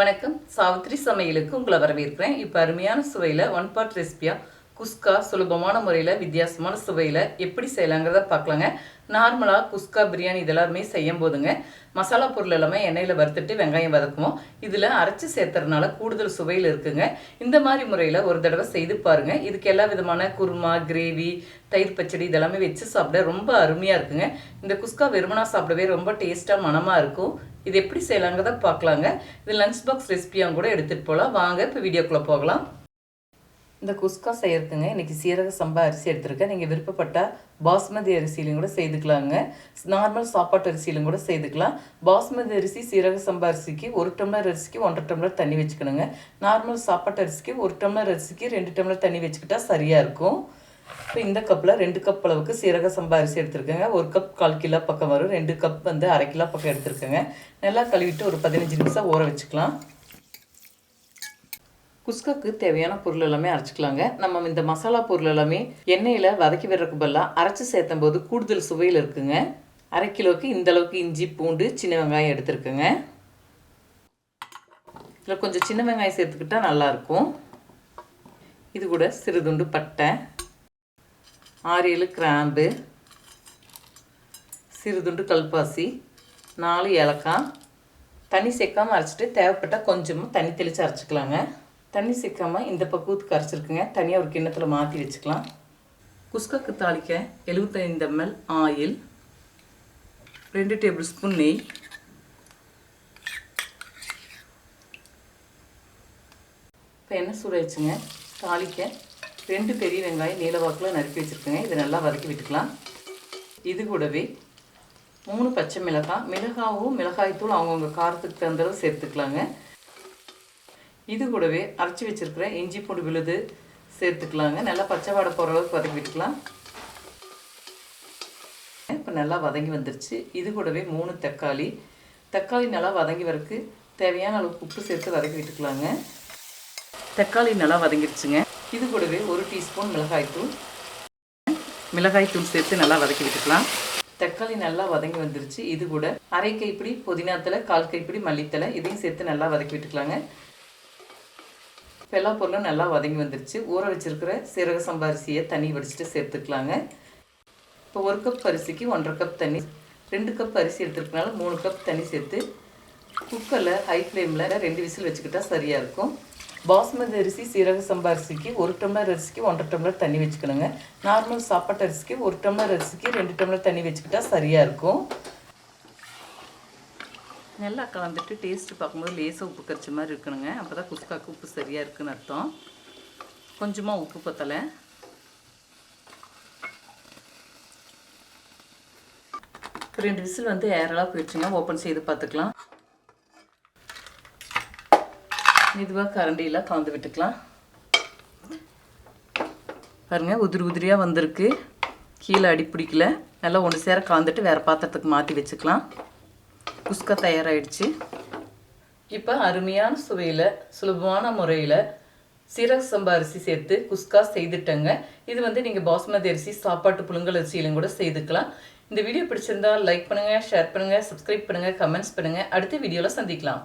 வணக்கம். சாவித்ரி சமையலுக்கு உங்களை வரவேற்கிறேன். இப்போ அருமையான சுவையில் ஒன் பார்ட் ரெசிபியாக குஸ்கா சுலபமான முறையில் வித்தியாசமான சுவையில் எப்படி செய்யலாங்கிறத பார்க்கலாங்க. நார்மலாக குஸ்கா பிரியாணி இதெல்லாமே செய்யும் போதுங்க மசாலா பொருள் எல்லாமே எண்ணெயில் வறுத்துட்டு வெங்காயம் வதக்குவோம். இதில் அரைச்சி சேர்த்துறதுனால கூடுதல் சுவையில் இருக்குங்க. இந்த மாதிரி முறையில் ஒரு தடவை செய்து பாருங்கள் இதுக்கு எல்லா விதமான குருமா கிரேவி தயிர் பச்சடி இதெல்லாமே வச்சு சாப்பிட ரொம்ப அருமையாக இருக்குங்க. இந்த குஸ்கா வெறுமனா சாப்பிடவே ரொம்ப டேஸ்ட்டாக மனமாக இருக்கும். இது எப்படி செய்யலாங்கிறத பார்க்கலாங்க. இது லன்ச் பாக்ஸ் ரெசிபியாக கூட எடுத்துகிட்டு போகலாம் வாங்க இப்போ வீடியோக்குள்ளே போகலாம். இந்த குஸ்கா செய்யறதுக்குங்க இன்றைக்கி சீரக சம்பா அரிசி எடுத்திருக்கேன். நீங்கள் விருப்பப்பட்டால் பாஸ்மதி அரிசியிலும் கூட செய்துக்கலாங்க. நார்மல் சாப்பாட்டு அரிசியிலும் கூட செய்துக்கலாம். பாஸ்மதி அரிசி சீரக சம்பா அரிசிக்கு ஒரு டம்ளர் அரிசிக்கு ஒன்றரை டம்ளர் தண்ணி வச்சுக்கணுங்க. நார்மல் சாப்பாட்டு அரிசிக்கு ஒரு டம்ளர் அரிசிக்கு ரெண்டு டம்ளர் தண்ணி வச்சுக்கிட்டா சரியாக இருக்கும். இப்போ இந்த கப்பில் ரெண்டு கப் அளவுக்கு சீரக சம்பா அரிசி எடுத்துருக்கேங்க. ஒரு கப் கால் கிலோ பக்கம் வரும். ரெண்டு கப் வந்து அரை கிலோ பக்கம் எடுத்துருக்கேங்க. நல்லா கழுவிட்டு ஒரு பதினஞ்சு நிமிஷம் ஊற வச்சுக்கலாம். குஸ்காக்கு தேவையான பொருள் எல்லாமே அரைச்சிக்கலாங்க. நம்ம இந்த மசாலா பொருள் எல்லாமே எண்ணெயில் வதக்கி விடுறதுக்கு பதிலாக அரைச்சி சேர்த்தும் போது கூடுதல் சுவையில் இருக்குங்க. அரை கிலோவுக்கு இந்த அளவுக்கு இஞ்சி பூண்டு சின்ன வெங்காயம் எடுத்துருக்குங்க. இதில் கொஞ்சம் சின்ன வெங்காயம் சேர்த்துக்கிட்டா நல்லாயிருக்கும் இது கூட சிறுதுண்டு பட்டை. ஆறு ஏழு கிராம்பு சிறுதுண்டு கல்பாசி நாலு ஏலக்காய். தண்ணி சேர்க்காமல் அரைச்சிட்டு தேவைப்பட்டால் கொஞ்சமாக தண்ணி தெளித்து அரைச்சிக்கலாங்க. தண்ணி சேர்க்காமல் இந்த பக்குவத்துக்கு அரைச்சிருக்குங்க. தனியாக ஒரு கிண்ணத்தில் மாற்றி வச்சுக்கலாம். குஸ்காக்கு தாளிக்க எழுபத்தைந்து எம்எல் ஆயில் ரெண்டு டேபிள் ஸ்பூன் நெய். இப்போ எண்ணெய் சூடாயிடுச்சுங்க. தாளிக்க ரெண்டு பெரிய வெங்காயம் நீல வாக்கில் நறுக்கி வச்சுருக்கேங்க இதை நல்லா வதக்கி விட்டுக்கலாம். இது கூடவே மூணு பச்சை மிளகாய் மிளகாவும் மிளகாய்த்தூள் அவங்கவுங்க காரத்துக்கு தந்தளவு சேர்த்துக்கலாங்க. இது கூடவே அரைச்சி வச்சுருக்கிற இஞ்சி பூண்டு விழுது சேர்த்துக்கலாங்க. நல்லா பச்சை வாடை போகிற அளவுக்கு வதக்கி விட்டுக்கலாம். இப்போ நல்லா வதங்கி வந்துருச்சு. இது கூடவே மூணு தக்காளி. தக்காளி நல்லா வதங்கி வரக்கு தேவையான அளவுக்கு உப்பு சேர்த்து வதக்கி விட்டுக்கலாங்க. தக்காளி நல்லா வதங்கிடுச்சுங்க இது கூடவே ஒரு டீஸ்பூன் மிளகாய்த்தூள் மிளகாய்த்தூள் சேர்த்து நல்லா வதக்கி விட்டுக்கலாம். தக்காளி நல்லா வதங்கி வந்துருச்சு. இது கூட அரை கைப்பிடி புதினாத்தலை கால் கைப்பிடி மல்லித்தலை இதையும் சேர்த்து நல்லா வதக்கி விட்டுக்கலாங்க. எல்லா பொருளும் நல்லா வதங்கி வந்துருச்சு. ஊற வச்சிருக்கிற சீரக சம்பா அரிசியை தண்ணி வடிச்சிட்டு சேர்த்துக்கலாங்க. இப்போ ஒரு கப் அரிசிக்கு ஒன்றரை கப் தண்ணி ரெண்டு கப் அரிசி எடுத்துருக்கனால மூணு கப் தண்ணி சேர்த்து குக்கரில் ஹை ஃப்ளேமில் ரெண்டு விசில் வச்சுக்கிட்டா சரியாக இருக்கும். பாஸ்மதி அரிசி சீரக சம்பா அரிசிக்கு ஒரு டம்ளர் அரிசிக்கு ஒன்றரை டம்ளர் தண்ணி வச்சுக்கணுங்க. நார்மல் சாப்பாட்டு அரிசிக்கு ஒரு டம்ளர் அரிசிக்கு ரெண்டு டம்ளர் தண்ணி வச்சுக்கிட்டா சரியாக இருக்கும். நல்லா கலந்துட்டு டேஸ்ட்டு பார்க்கும்போது லேசாக உப்பு கரிச்ச மாதிரி இருக்கணுங்க. அப்போ தான் குஸ்காக்கு உப்பு சரியாக இருக்குன்னு அர்த்தம். கொஞ்சமாக உப்பு பத்தலை. ரெண்டு விசில் வந்து ஏரலாக போயிடுச்சுங்க. ஓப்பன் செய்து பார்த்துக்கலாம். மெதுவாக கரண்டியில் கலந்து விட்டுக்கலாம். பாருங்கள் உதிரி உதிரியாக வந்திருக்கு. கீழே அடி பிடிக்கல. நல்லா ஒன்று சேர கலந்துட்டு வேறு பாத்திரத்துக்கு மாற்றி வச்சுக்கலாம். குஸ்கா தயாராகிடுச்சு இப்போ அருமையான சுவையில் சுலபமான முறையில் சீரக சம்பா அரிசி சேர்த்து குஸ்கா செய்துட்டேங்க. இது வந்து நீங்கள் பாஸ்மதி அரிசி சாப்பாட்டு புழுங்கல் அரிசியிலும் கூட செய்துக்கலாம். இந்த வீடியோ பிடிச்சிருந்தா லைக் பண்ணுங்கள் ஷேர் பண்ணுங்கள் சப்ஸ்கிரைப் பண்ணுங்கள் கமெண்ட்ஸ் பண்ணுங்கள் அடுத்த வீடியோவில் சந்திக்கலாம்.